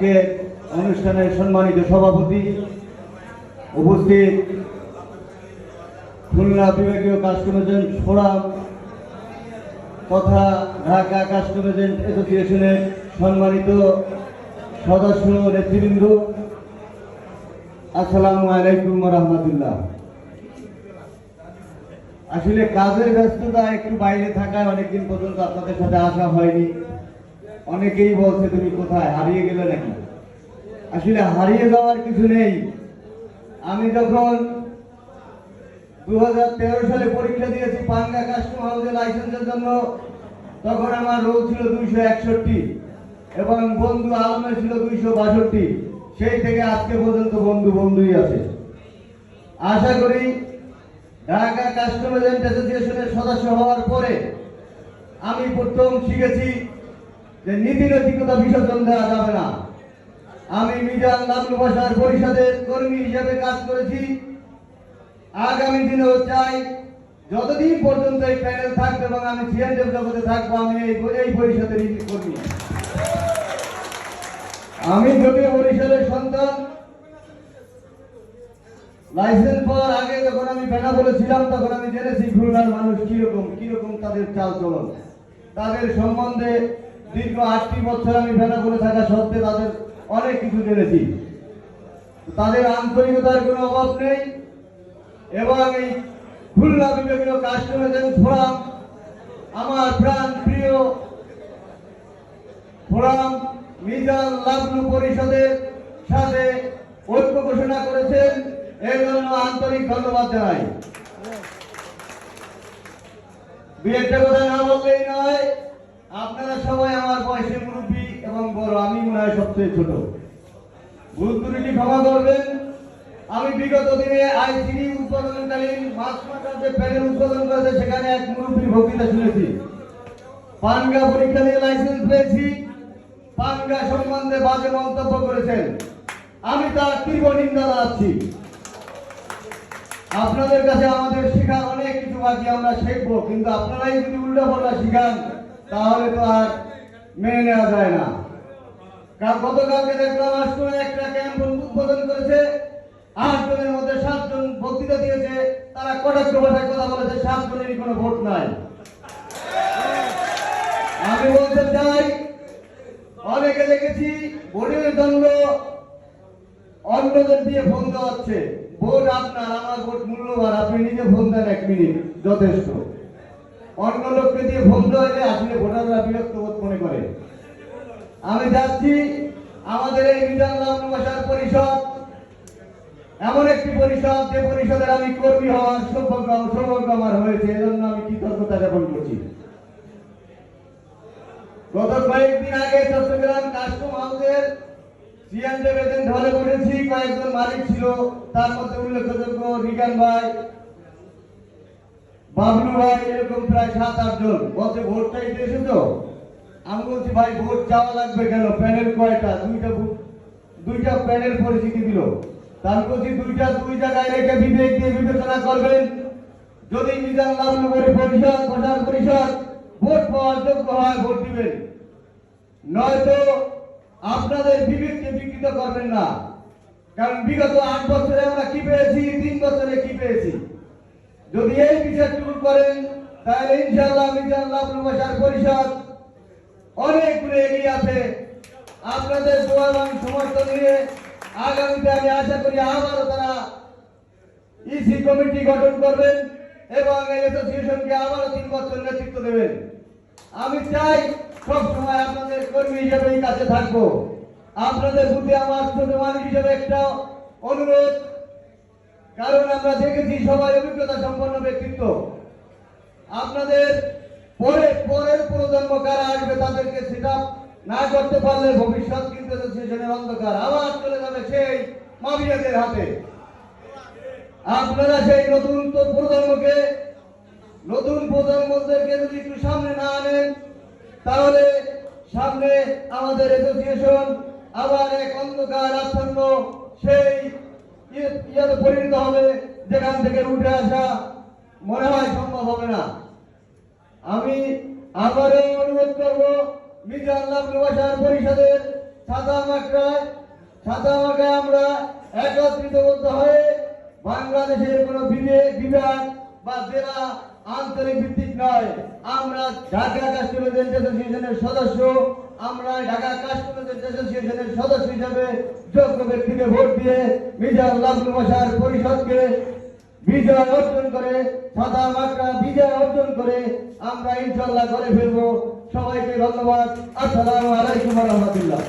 আজকে অনুষ্ঠানের সম্মানিত সভাপতি উপস্থিত খুলনা বিভাগীয় এজেন্ট ফোরাম তথা ঢাকা কাস্টম এজেন্ট অ্যাসোসিয়েশনের সম্মানিত সদস্য নেতৃবৃন্দ, আসসালামু আলাইকুম রহমতুল্লাহ। আসলে কাজের ব্যস্ততা একটু বাইরে থাকায় অনেকদিন পর্যন্ত আপনাদের সাথে আসা হয়নি। অনেকেই বলছে, তুমি কোথায়? হারিয়ে গেলে নাকি? আসলে হারিয়ে যাওয়ার কিছু নেই। আমি যখন দু হাজার তেরো সালে পরীক্ষা দিয়েছি পাঙ্গা কাস্টম হাউসের লাইসেন্সের জন্য, তখন আমার রোল ছিল দুইশো একষট্টি এবং বন্ধু আলমের ছিল দুইশো বাষট্টি। সেই থেকে আজকে পর্যন্ত বন্ধু বন্ধুই আছে। আশা করি ঢাকা কাস্টম এজেন্ট অ্যাসোসিয়েশনের সদস্য হওয়ার পরে আমি প্রথম শিখেছি যে নীতি নৈতিকতা বিসর্জন দেওয়া যাবে না। আমি মিজান লাবলু ভাষার পরিষদের কর্মী হিসেবে কাজ করেছি। আগামী দিনেও চাই যতদিন পর্যন্ত এই প্যানেল থাকবে এবং আমি সিএনএফ জগতে থাকব, আমি এই এই পরিষদের কর্মী। আমি যদিও বরিশালের সন্তান। লাইসেন্স পাওয়ার আগে যখন আমি বেনাপোলে ছিলাম, তখন আমি জেনেছি খুলনার মানুষ কীরকম কীরকম তাদের চাল চলন তাদের সম্বন্ধে দীর্ঘ আটটি বছর আমি বেনাপোলে থাকা সত্ত্বে তাদের অনেক কিছু জেনেছি। তাদের আন্তরিকতার কোনো অভাব নেই এবং এই খুলনা বিভাগীয় কাস্টম এজেন্ট ফোরাম আমার প্রাণ প্রিয় ফোরাম মিজান লাভলু পরিষদের সাথে ঐক্য ঘোষণা করেছেন। এর জন্য আন্তরিক ধন্যবাদ জানাই। দু কথা না বললেই নয়। আপনারা সবাই আমার বয়সে মুরব্বী এবং বড়, আমি মনে হয় সবচেয়ে ছোট। ত্রুটি ক্ষমা করবেন? আমি বিগত দিনে আইসিডি উৎপাদনকালীন মাছ মাটার যে প্যানেল উৎপাদন করেছে, সেখানে এক মুরব্বীর বক্তৃতা শুনেছি। পানগা পরীক্ষা দিয়ে লাইসেন্স পেয়েছি। পানগা সম্বন্ধে বাজে মন্তব্য করেছেন। আমি তার তীব্র নিন্দা জানাচ্ছি। আপনাদের কাছে আমাদের শেখার অনেক কিছু বাকি, আমরা শিখব, কিন্তু আপনারাই যদি উল্টো পাল্টা শিখান তাহলে তো আর মেনে নেওয়া যায় না। গতকালকে দেখলাম আষ্টমে একটা ক্যাম্প উদ্বোধন করেছে। আট জনের মধ্যে সাতজন বক্তৃতা দিয়েছে। তারা কটাক্ষ ভাষায় কথা বলেছে সাত জনেরই কোনো ভোট নাই। আমি বলতে চাই, অনেকে দেখেছি ভোটের জন্য অন্যদের দিয়ে ফোন দেওয়া হচ্ছে ভোট আপনার, আমার ভোট মূল্যবান, আপনি নিজে ফোন দেন এক মিনিট, যথেষ্ট। অন্য লোককে দিয়ে ফোন দেওয়ালে আসলে ভোটাররা বিরক্ত বোধ মনে করে আমি আমাদের এই মিজান ভাষার পরিষদ। এমন একটি পরিষদ যে পরিষদের আমি কর্মী হওয়ার সৌভাগ্য সৌভাগ্য আমার হয়েছে। এজন্য আমি কৃতজ্ঞতা জ্ঞাপন করছি। গত কয়েকদিন আগে চট্টগ্রাম কাস্টম হাউসের সিএনজে বেতন ধরে বসেছি। কয়েকজন মালিক ছিল, তার মধ্যে উল্লেখযোগ্য রিগান ভাই, বাবলু ভাই, এরকম প্রায় সাত, আট জন। বলছে ভোট চাইতে এসেছ? আমি বলছি, ভাই, ভোট চাওয়া লাগবে কেন? প্যানেল কয়টা? দুইটা দুইটা প্যানেল পরিচিতি দিল। তার বলছি, দুইটা দুই জায়গায় রেখে বিবেক দিয়ে বিবেচনা করবেন। যদি মিজান লাভলু পরিষদ প্রচার পরিষদ ভোট পাওয়ার যোগ্য হয়, ভোট দিবেন। নয়তো আপনাদের বিবেককে বিকৃত করবেন না। কারণ বিগত আট বছরে আমরা কি পেয়েছি? তিন বছরে কি পেয়েছি? যদি এই বিচারটুকু করেন, তাহলে ইনশাআল্লাহ মিজান প্রচার পরিষদ অনেক দূরে এগিয়ে আছে। আপনাদের দোয়া এবং সমর্থন নিয়ে আগামীতে আমি আশা করি আবারও তারা ইসি কমিটি গঠন করবেন এবং এই অ্যাসোসিয়েশনকে আবারও তিন বছর নেতৃত্ব দেবেন। আমি চাই সব সময় আপনাদের কর্মী হিসেবেই কাছে থাকব। আপনাদের প্রতি আমার ছোট মানুষ হিসেবে একটা অনুরোধ, কারণ আমরা দেখেছি সবাই অভিজ্ঞতা সম্পন্ন ব্যক্তিত্ব। আপনাদের পরে, পরের প্রজন্ম কারা আসবে তাদেরকে সেটা না করতে পারলে ভবিষ্যৎ কিন্তু অ্যাসোসিয়েশনের অন্ধকার। আবার চলে যাবে সেই মাবিয়াদের হাতে। আপনারা সেই নতুন প্রজন্মকে, নতুন প্রজন্মদেরকে যদি একটু সামনে না আনেন, তাহলে সামনে আমাদের অ্যাসোসিয়েশন আবার এক অন্ধকার আচ্ছন্ন সেই ইয়ে- পরিণত হবে, যেখান থেকে উঠে আসা মনে হয় সম্ভব হবে না। আমি আবারও অনুরোধ করব মিজান ভাষার পরিষদের সাদা মাকড়ায় সাদা মাকড়ায় আমরা একত্রিত বদ্ধ হয়ে বাংলাদেশের কোনো বিবেক, বিভাগ বা জেলা আন্তরিক ভিত্তিক নয়। আমরা ঢাকা কাস্টমার অ্যাসোসিয়েশনের সদস্য, আমরা ঢাকা কাস্টমার অ্যাসোসিয়েশনের সদস্য হিসেবে যোগ্য ব্যক্তিকে ভোট দিয়ে মিজান মশার পরিষদকে বিজয় অর্জন করে, সাদা মাকড়া বিজয় অর্জন করে আমরা ইনশাল্লাহ করে ফেলব। সবাইকে ধন্যবাদ। আসসালামু আলাইকুম রহমতুল্লাহ।